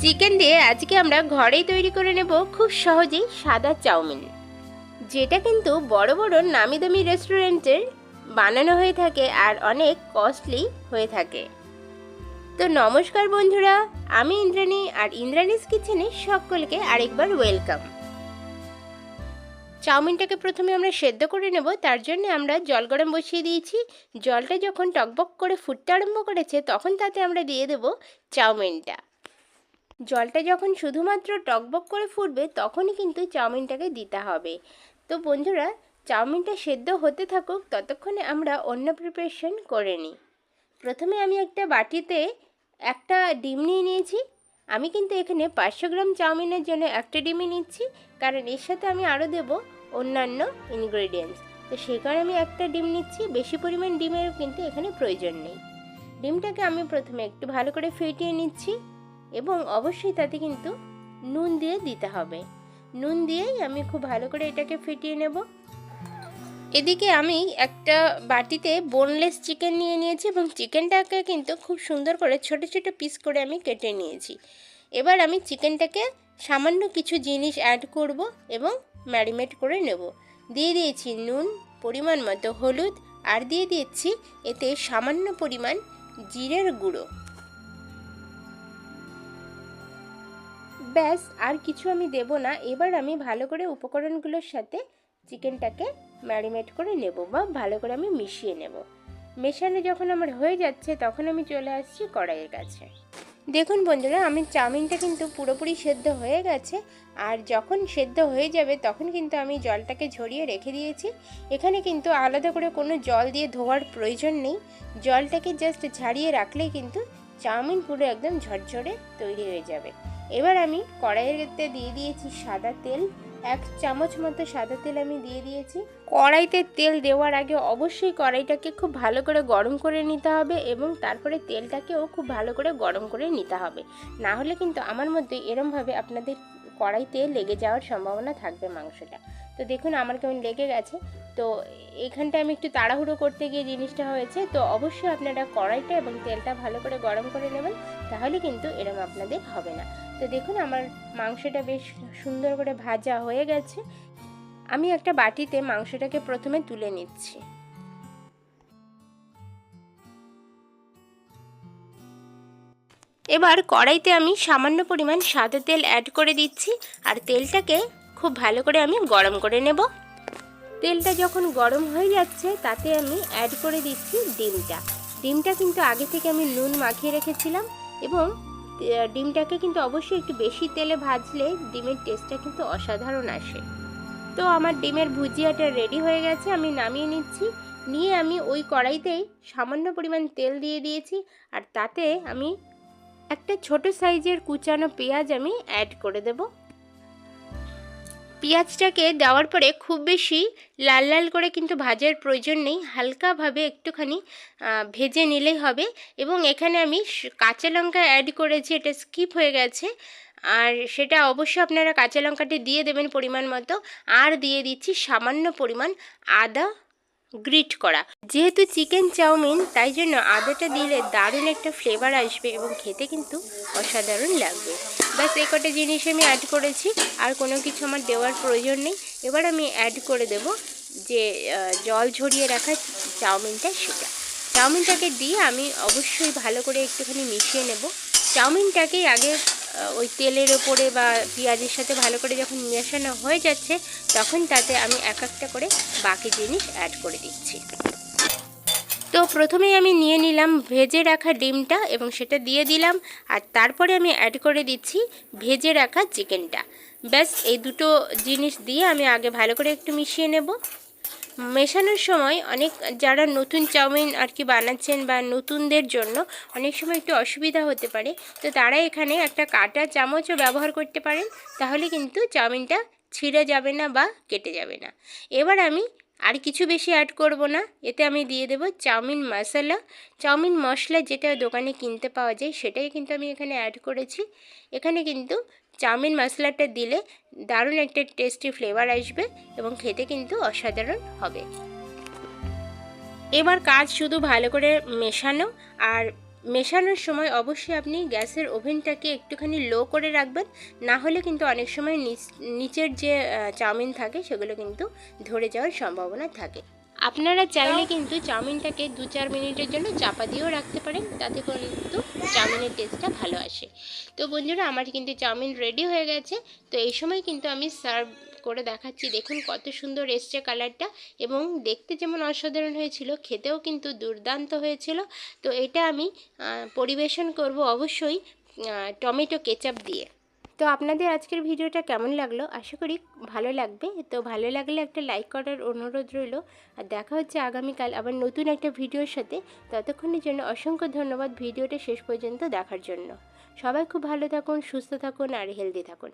Chicken দিয়ে আজকে আমরা ঘরেই তৈরি করে নেব খুব সহজেই সাদা চাউমিন। যেটা কিন্তু বড় বড় নামি দামি রেস্টুরেন্টের বানানো হয়ে থাকে আর অনেক কস্টলি হয়ে থাকে। তো নমস্কার বন্ধুরা, আমি ইন্দ্রাণী আর ইন্দ্রাণীস কিচেনে সকলকে আরেকবার ওয়েলকাম। চাউমিনটাকে প্রথমে আমরা সেদ্ধ করে নেব, তার জন্য আমরা জল গরম বসিয়ে দিয়েছি। জলটা যখন টকবক করে ফুটতে আরম্ভ করেছে, তখন তাতে আমরা দিয়ে দেব চাউমিনটা। জলটা যখন শুধুমাত্র টকবক করে ফুটবে, তখনই কিন্তু চাউমিনটাকে দিতে হবে। তো বন্ধুরা, চাউমিনটা সেদ্ধ হতে থাকুক, ততক্ষণে আমরা অন্য প্রিপারেশন করে নিই। প্রথমে আমি একটা বাটিতে একটা ডিম নিয়ে নিয়েছি। আমি কিন্তু এখানে পাঁচশো গ্রাম চাউমিনের জন্য একটা ডিমই নিচ্ছি, কারণ এর সাথে আমি আরও দেব অন্যান্য ইনগ্রেডিয়েন্টস তো সেই কারণে আমি একটা ডিম নিচ্ছি, বেশি পরিমাণ ডিমের কিন্তু এখানে প্রয়োজন নেই। ডিমটাকে আমি প্রথমে একটু ভালো করে ফেটিয়ে নিচ্ছি। এবং অবশ্যই তাতে কিন্তু নুন দিয়ে দিতে হবে। নুন দিয়েই আমি খুব ভালো করে এটাকে ফেটিয়ে নেব। এদিকে আমি একটা বাটিতে বোনলেস চিকেন নিয়ে নিয়েছি এবং চিকেনটাকে কিন্তু খুব সুন্দর করে ছোট ছোট পিস করে আমি কেটে নিয়েছি। এবার আমি চিকেনটাকে সামান্য কিছু জিনিস অ্যাড করব এবং ম্যারিনেট করে নেব। দিয়ে দিয়েছি নুন, পরিমাণ মতো হলুদ, আর দিয়ে দিয়েছি এতে সামান্য পরিমাণ জিরের গুঁড়ো। ব্যাস, আর কিছু আমি দেব না। এবার আমি ভালো করে উপকরণগুলোর সাথে চিকেনটাকে ম্যারিনেট করে নেব বা ভালো করে আমি মিশিয়ে নেব। মেশানো যখন আমার হয়ে যাচ্ছে, তখন আমি চলে আসছি কড়াইয়ের কাছে। দেখুন বন্ধুরা, আমি চাউমিনটা কিন্তু পুরোপুরি সেদ্ধ হয়ে গেছে, আর যখন সেদ্ধ হয়ে যাবে, তখন কিন্তু আমি জলটাকে ঝরিয়ে রেখে দিয়েছি। এখানে কিন্তু আলাদা করে কোনো জল দিয়ে ধোয়ার প্রয়োজন নেই। জলটাকে জাস্ট ঝাড়িয়ে রাখলেই কিন্তু চাউমিন পুরো একদম ঝরঝরে তৈরি হয়ে যাবে। এবার আমি কড়াইতে দিয়ে দিয়েছি সাদা তেল। এক চামচ মতো সাদা তেল আমি দিয়ে দিয়েছি। কড়াইতে তেল দেওয়ার আগে অবশ্যই কড়াইটাকে খুব ভালো করে গরম করে নিতে হবে এবং তারপরে তেলটাকেও খুব ভালো করে গরম করে নিতে হবে। না হলে কিন্তু আমার মধ্যে এরমভাবে আপনাদের কড়াইতে লেগে যাওয়ার সম্ভাবনা থাকবে মাংসটা। তো দেখুন আমার কেমন লেগে গেছে। তো এখানটা আমি একটু তাড়াহুড়ো করতে গিয়ে জিনিসটা হয়েছে। তো অবশ্যই আপনারা কড়াইটা এবং তেলটা ভালো করে গরম করে নেবেন, তাহলে কিন্তু এরম আপনাদের হবে না। তো দেখুন আমার মাংসটা বেশ সুন্দর করে ভাজা হয়ে গেছে। আমি একটা বাটিতে মাংসটাকে প্রথমে তুলে নিচ্ছি। এবার কড়াইতে আমি সামান্য পরিমাণ সাদা তেল অ্যাড করে দিচ্ছি, আর তেলটাকে খুব ভালো করে আমি গরম করে নেব। তেলটা যখন গরম হয়ে যাচ্ছে, তাতে আমি অ্যাড করে দিচ্ছি ডিমটা। ডিমটা কিন্তু আগে থেকে আমি নুন মাখিয়ে রেখেছিলাম এবং ডিমটাকে কিন্তু অবশ্যই একটু বেশি তেলে ভাজলে ডিমের টেস্টটা কিন্তু অসাধারণ আসে। তো আমার ডিমের ভুজিয়াটা রেডি হয়ে গেছে, আমি নামিয়ে নিচ্ছি। নিয়ে আমি ওই কড়াইতেই সামান্য পরিমাণ তেল দিয়ে দিয়েছি আর তাতে আমি একটা ছোট সাইজের কুচানো পেঁয়াজ আমি অ্যাড করে দেব। পেঁয়াজটাকে দেওয়ার পরে খুব বেশি লাল লাল করে কিন্তু ভাজার প্রয়োজন নেই, হালকাভাবে একটুখানি ভেজে নিলেই হবে। এবং এখানে আমি কাঁচা লঙ্কা অ্যাড করেছি, এটা স্কিপ হয়ে গেছে। আর সেটা অবশ্যই আপনারা কাঁচা লঙ্কাটি দিয়ে দেবেন পরিমাণ মতো। আর দিয়ে দিচ্ছি সামান্য পরিমাণ আদা গ্রিট করা। যেহেতু চিকেন চাউমিন, তাই জন্য আদাটা দিলে দারুণ একটা ফ্লেভার আসবে এবং খেতে কিন্তু অসাধারণ লাগবে। ব্যাস এই কটা জিনিস আমি অ্যাড করেছি, আর কোনো কিছু আমার দেওয়ার প্রয়োজন নেই। এবার আমি অ্যাড করে দেব যে জল ঝরিয়ে রাখা চাউমিনটা সেটা। চাউমিনটাকে দিয়ে আমি অবশ্যই ভালো করে একটুখানি মিশিয়ে নেব। চাউমিনটাকেই আগে ওই তেলের ওপরে বা পেঁয়াজের সাথে ভালো করে যখন মেশানো হয়ে যাচ্ছে, তখন তাতে আমি এক একটা করে বাকি জিনিস অ্যাড করে দিচ্ছি। তো প্রথমেই আমি নিয়ে নিলাম ভেজে রাখা ডিমটা এবং সেটা দিয়ে দিলাম, আর তারপরে আমি অ্যাড করে দিচ্ছি ভেজে রাখা চিকেনটা ব্যাস, এই দুটো জিনিস দিয়ে আমি আগে ভালো করে একটু মিশিয়ে নেব। মেশানোর সময় অনেক যারা নতুন চাউমিন আর কি বানাচ্ছেন বা নতুনদের জন্য অনেক সময় একটু অসুবিধা হতে পারে। তো তারা এখানে একটা কাটা চামচও ব্যবহার করতে পারেন। তাহলে কিন্তু চাউমিনটা ছিঁড়ে যাবে না বা কেটে যাবে না। এবার আমি আর কিছু বেশি অ্যাড করব না। এতে আমি দিয়ে দেব চাউমিন মশলা। চাউমিন মশলা যেটা দোকানে কিনতে পাওয়া যায়, সেটাই কিন্তু আমি এখানে অ্যাড করেছি। এখানে কিন্তু চাউমিন মশলাটা দিলে দারুণ একটা টেস্টি ফ্লেভার আসবে এবং খেতে কিন্তু অসাধারণ হবে। এবার কাজ শুধু ভালো করে মেশানো আর মেশানোর সময় অবশ্যই আপনি গ্যাসের ওভেনটাকে একটুখানি লো করে রাখবেন। না হলে কিন্তু অনেক সময় নিচ- নিচের যে চাউমিন থাকে সেগুলো কিন্তু ধরে যাওয়ার সম্ভাবনা থাকে। আপনারা চাইলে কিন্তু চাউমিনটাকে দু চার মিনিটের জন্য চাপা দিয়েও রাখতে পারেন, তাতে কিন্তু চাউমিনের টেস্টটা ভালো আসে। তো বন্ধুরা, আমার কিন্তু চাউমিন রেডি হয়ে গেছে। তো এই সময় কিন্তু আমি সার্ভ করে দেখাচ্ছি। দেখুন কত সুন্দর এসছে কালারটা এবং দেখতে যেমন অসাধারণ হয়েছিল, খেতেও কিন্তু দুর্দান্ত হয়েছিল। তো এটা আমি পরিবেশন করব অবশ্যই টমেটো কেচাপ দিয়ে। তো আপনাদের আজকের ভিডিওটা কেমন লাগল? আশা করি ভালো লাগবে। তো ভালো লাগলে একটা লাইক করার অনুরোধ রইল। আর দেখা হচ্ছে আগামীকাল আবার নতুন একটা ভিডিওর সাথে। ততক্ষণের জন্য অসংখ্য ধন্যবাদ ভিডিওটা শেষ পর্যন্ত দেখার জন্য। সবাই খুব ভালো থাকুন, সুস্থ থাকুন, আর হেলদি থাকুন।